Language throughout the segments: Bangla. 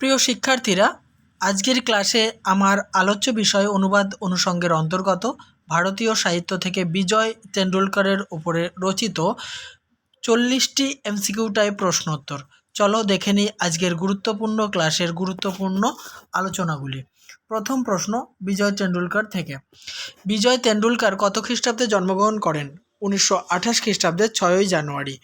প্রিয় শিক্ষার্থীরা, আজকের ক্লাসে আমার আলোচ্য বিষয় অনুবাদ অনুষঙ্গের অন্তর্গত ভারতীয় সাহিত্য থেকে বিজয় তেন্ডুলকরের উপরে রচিত চল্লিশটি এমসিকিউ টাইপ প্রশ্নোত্তর। চলো দেখে নিই আজকের গুরুত্বপূর্ণ ক্লাসের গুরুত্বপূর্ণ আলোচনাগুলি। প্রথম প্রশ্ন বিজয় তেন্ডুলকর থেকে। বিজয় তেন্ডুলকর কত খ্রিস্টাব্দে জন্মগ্রহণ করেন? উনিশশো আঠাশ খ্রিস্টাব্দের ছয়ই জানুয়ারি।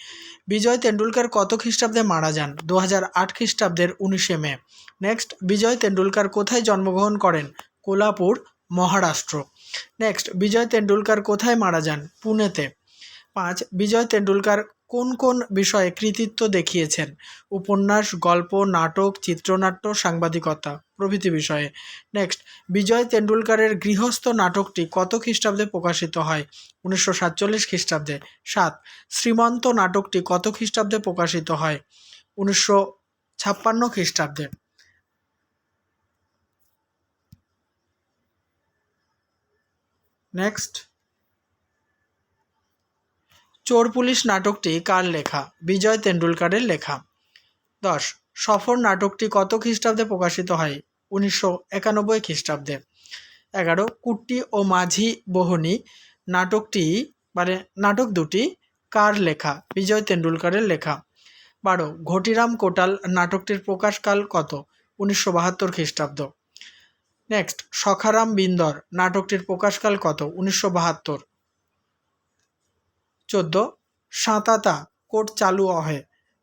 বিজয় তেন্ডুলকার কত খ্রিস্টাব্দে মারা যান? দু হাজার আট খ্রিস্টাব্দের উনিশে মে। নেক্সট, বিজয় তেন্ডুলকার কোথায় জন্মগ্রহণ করেন? কোলাপুর, মহারাষ্ট্র। নেক্সট, বিজয় তেন্ডুলকার কোথায় মারা যান? পুনেতে। পাঁচ, বিজয় তেন্ডুলকার কোন কোন বিষয়ে কৃতিত্ব দেখিয়েছেন? উপন্যাস, গল্প, নাটক, চিত্রনাট্য, সাংবাদিকতা। প্রভৃতি বিষয়ে। নেক্সট বিজয় তেন্ডুলকারের গৃহস্থ নাটকটি কত খ্রিস্টাব্দে প্রকাশিত হয়? উনিশশো সাতচল্লিশ খ্রিস্টাব্দে। সাত, শ্রীমন্ত নাটকটি কত খ্রিস্টাব্দে প্রকাশিত হয়? উনিশশো ছাপ্পান্ন খ্রিস্টাব্দে। নেক্সট চোর পুলিশ নাটকটি কার লেখা? বিজয় তেন্ডুলকারের লেখা। দশ, সফর নাটকটি কত খ্রিস্টাব্দে প্রকাশিত হয়? উনিশশো একানব্বই খ্রিস্টাব্দে। এগারো, কুট্টি ও মাঝি বহনী, নাটকটি মানে নাটক দুটি, কার লেখা? বিজয় তেন্ডুলকারের লেখা। বারো, ঘটিরাম কোটাল, নাটকটির প্রকাশকাল কত? উনিশশো বাহাত্তর খ্রিস্টাব্দ। নেক্সট, সখারাম বিন্দর, নাটকটির প্রকাশকাল কত? উনিশশো বাহাত্তর। চোদ্দ, সাঁতাতা, কোট চালু অহে।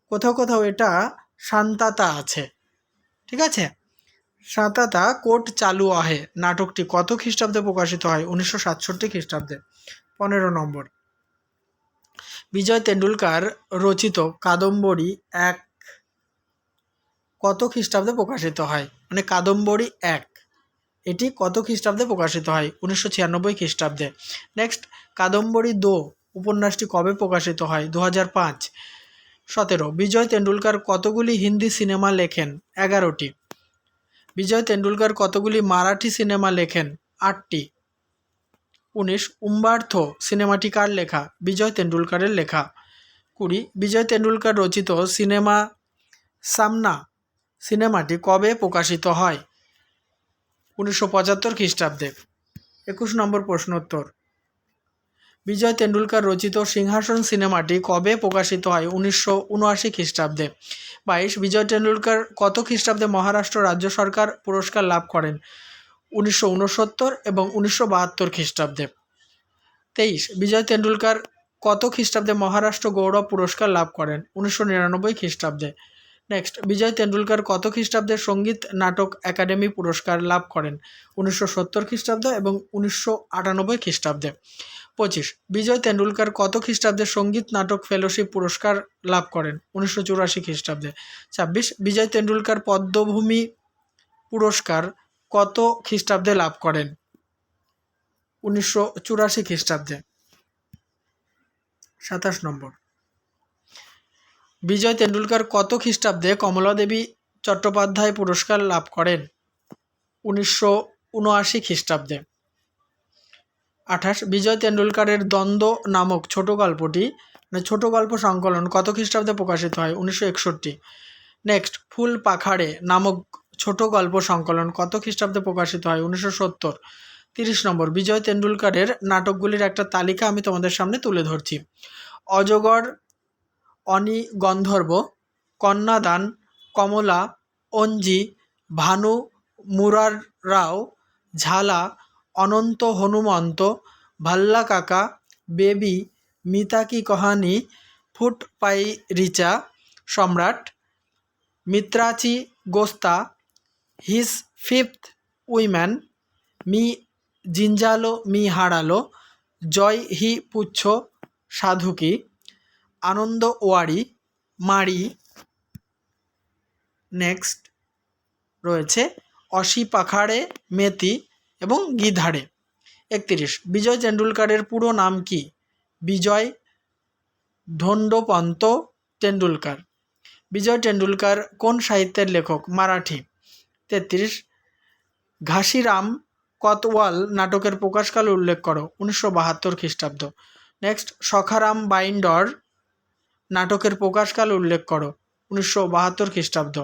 কোথাও কোথাও এটা শান্তাতা আছে। ঠিক আছে? সাঁতাতা কোট চালু আহে। নাটকটি কত খ্রিস্টাব্দে প্রকাশিত হয়? উনিশশো সাতষট্টি খ্রিস্টাব্দে। পনেরো নম্বর। বিজয় তেন্ডুলকার রচিত কাদম্বরী এক কত খ্রিস্টাব্দে প্রকাশিত হয়? মানে কাদম্বরী এক। এটি কত খ্রিস্টাব্দে প্রকাশিত হয়? উনিশশো ছিয়ানব্বই খ্রিস্টাব্দে। নেক্সট, কাদম্বরী দো উপন্যাসটি কবে প্রকাশিত হয়? দু হাজার পাঁচ। সতেরো। বিজয় তেন্ডুলকার কতগুলি হিন্দি সিনেমা লেখেন? এগারোটি। বিজয় তেন্ডুলকর কতগুলি মারাঠি সিনেমা লেখেন? আটটি। উনিশ, উম্বার্থ সিনেমাটি কার লেখা? বিজয় তেন্ডুলকরের লেখা। কুড়ি, বিজয় তেন্ডুলকর রচিত সিনেমা সামনা সিনেমাটি কবে প্রকাশিত হয়? উনিশশো পঁচাত্তর খ্রিস্টাব্দে। একুশ নম্বর প্রশ্নোত্তর। বিজয় তেন্ডুলকার রচিত সিংহাসন সিনেমাটি কবে প্রকাশিত হয় উনিশশো উনআশি খ্রিস্টাব্দে? বাইশ, বিজয় তেন্ডুলকর কত খ্রিস্টাব্দে মহারাষ্ট্র রাজ্য সরকার পুরস্কার লাভ করেন? উনিশশো উনসত্তর এবং উনিশশো বাহাত্তর খ্রিস্টাব্দে। তেইশ, বিজয় তেন্ডুলকার কত খ্রিস্টাব্দে মহারাষ্ট্র গৌরব পুরস্কার লাভ করেন? উনিশশো নিরানব্বই খ্রিস্টাব্দে। নেক্সট বিজয় তেন্ডুলকার কত খ্রিস্টাব্দে সংগীত নাটক একাডেমি পুরস্কার লাভ করেন? উনিশশো সত্তর খ্রিস্টাব্দে এবং উনিশশো আটানব্বই খ্রিস্টাব্দে। পঁচিশ, বিজয় তেন্ডুলকার কত খ্রিস্টাব্দে সংগীত নাটক ফেলোশিপ পুরস্কার লাভ করেন? উনিশশো চুরাশি খ্রিস্টাব্দে। ছাব্বিশ, বিজয় তেন্ডুলকার পদ্মভূমি পুরস্কার কত খ্রিস্টাব্দে লাভ করেন? উনিশশো চুরাশি খ্রিস্টাব্দে। সাতাশ নম্বর। বিজয় তেন্ডুলকর কত খ্রিস্টাব্দে কমলাদেবী চট্টোপাধ্যায় পুরস্কার লাভ করেন? উনিশশো উনআশি খ্রিস্টাব্দে। আঠাশ, বিজয় তেন্ডুলকরের দ্বন্দ্ব নামক ছোট গল্পটি মানে ছোট গল্প সংকলন কত খ্রিস্টাব্দে প্রকাশিত হয়? উনিশশো একষট্টি। নেক্সট, ফুল পাখাড়ে নামক ছোট গল্প সংকলন কত খ্রিস্টাব্দে প্রকাশিত হয়? উনিশশো সত্তর। তিরিশ নম্বর, বিজয় তেন্ডুলকরের নাটকগুলির একটা তালিকা আমি তোমাদের সামনে তুলে ধরছি। অজগর অনি গন্ধর্ব, কন্যাদান, কমলা, অঞ্জি, ভানু মুরার রাও ঝালা, অনন্ত হনুমন্ত, ভাল্লা কাকা, বেবি, মিতাকি কহানি, ফুট পাই রিচা, সম্রাট, মিত্রাচি গোস্তা, his fifth woman, me জিঞ্জালো me হারালো, জয় হি পুচ্ছ, সাধুকি। আনন্দ ওয়ারি মারি, নেক্সট রয়েছে অসি পাখাড়ে, মেতি এবং গিধাড়ে। একত্রিশ, বিজয় তেন্ডুলকরের পুরো নাম কি? বিজয় ধন্ডপন্ত তেন্ডুলকর। বিজয় তেন্ডুলকর কোন সাহিত্যের লেখক? মারাঠি। তেত্রিশ, ঘাসিরাম কতওয়াল নাটকের প্রকাশকাল উল্লেখ করো, উনিশশো বাহাত্তর খ্রিস্টাব্দ। নেক্সট, সখারাম বাইন্ডর নাটকের প্রকাশকাল উল্লেখ করো, উনিশশো বাহাত্তর খ্রিস্টাব্দ।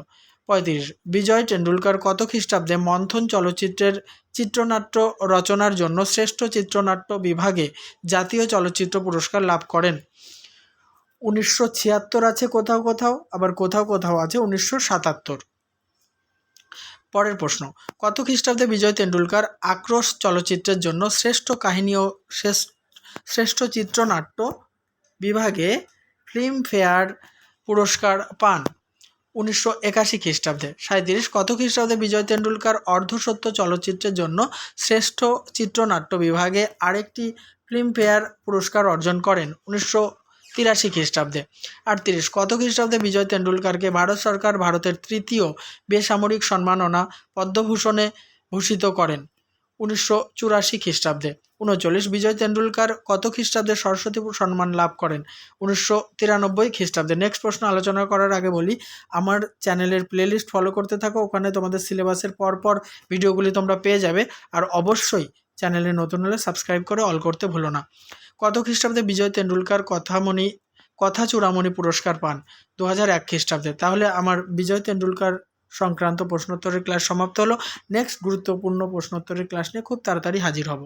পঁয়ত্রিশ, বিজয় টেন্ডুলকার কত খ্রিস্টাব্দে মন্থন চলচ্চিত্রের চিত্রনাট্য রচনার জন্য শ্রেষ্ঠ চিত্রনাট্য বিভাগে জাতীয় চলচ্চিত্র পুরস্কার লাভ করেন? উনিশশো ছিয়াত্তর আছে কোথাও কোথাও, আবার কোথাও কোথাও আছে উনিশশো সাতাত্তর। পরের প্রশ্ন, কত খ্রিস্টাব্দে বিজয় তেন্ডুলকার আক্রোশ চলচ্চিত্রের জন্য শ্রেষ্ঠ কাহিনী ও শ্রেষ্ঠ চিত্রনাট্য বিভাগে ফিল্মফেয়ার পুরস্কার পান। উনিশশো একাশি খ্রিস্টাব্দে। সাঁত্রিশ কত খ্রিস্টাব্দে বিজয় তেন্ডুলকার অর্ধসত্য চলচ্চিত্রের জন্য শ্রেষ্ঠ চিত্রনাট্য বিভাগে আরেকটি ফিল্মফেয়ার পুরস্কার অর্জন করেন উনিশশো তিরাশি খ্রিস্টাব্দে। আটত্রিশ কত খ্রিস্টাব্দে বিজয় তেন্ডুলকারকে ভারত সরকার ভারতের তৃতীয় বেসামরিক সম্মাননা পদ্মভূষণে ভূষিত করেন। উনিশশো চুরাশি খ্রিস্টাব্দে। উনচল্লিশ বিজয় তেন্ডুলকার কত খ্রিস্টাব্দে সরস্বতী সম্মান লাভ করেন? উনিশশো তিরানব্বই খ্রিস্টাব্দে। নেক্সট প্রশ্ন আলোচনা করার আগে বলি, আমার চ্যানেলের প্লেলিস্ট ফলো করতে থাকো, ওখানে তোমাদের সিলেবাসের পরপর ভিডিওগুলি তোমরা পেয়ে যাবে। আর অবশ্যই চ্যানেলে নতুন হলে সাবস্ক্রাইব করে অল করতে ভুলো না। কত খ্রিস্টাব্দে বিজয় তেন্ডুলকার কথামণি কথা চূড়ামণি পুরস্কার পান? দু হাজার এক খ্রিস্টাব্দে। তাহলে আমার বিজয় তেন্ডুলকার সংক্রান্ত প্রশ্নোত্তরের ক্লাস সমাপ্ত হলো। নেক্সট গুরুত্বপূর্ণ প্রশ্নোত্তরের ক্লাস নিয়ে খুব তাড়াতাড়ি হাজির হব।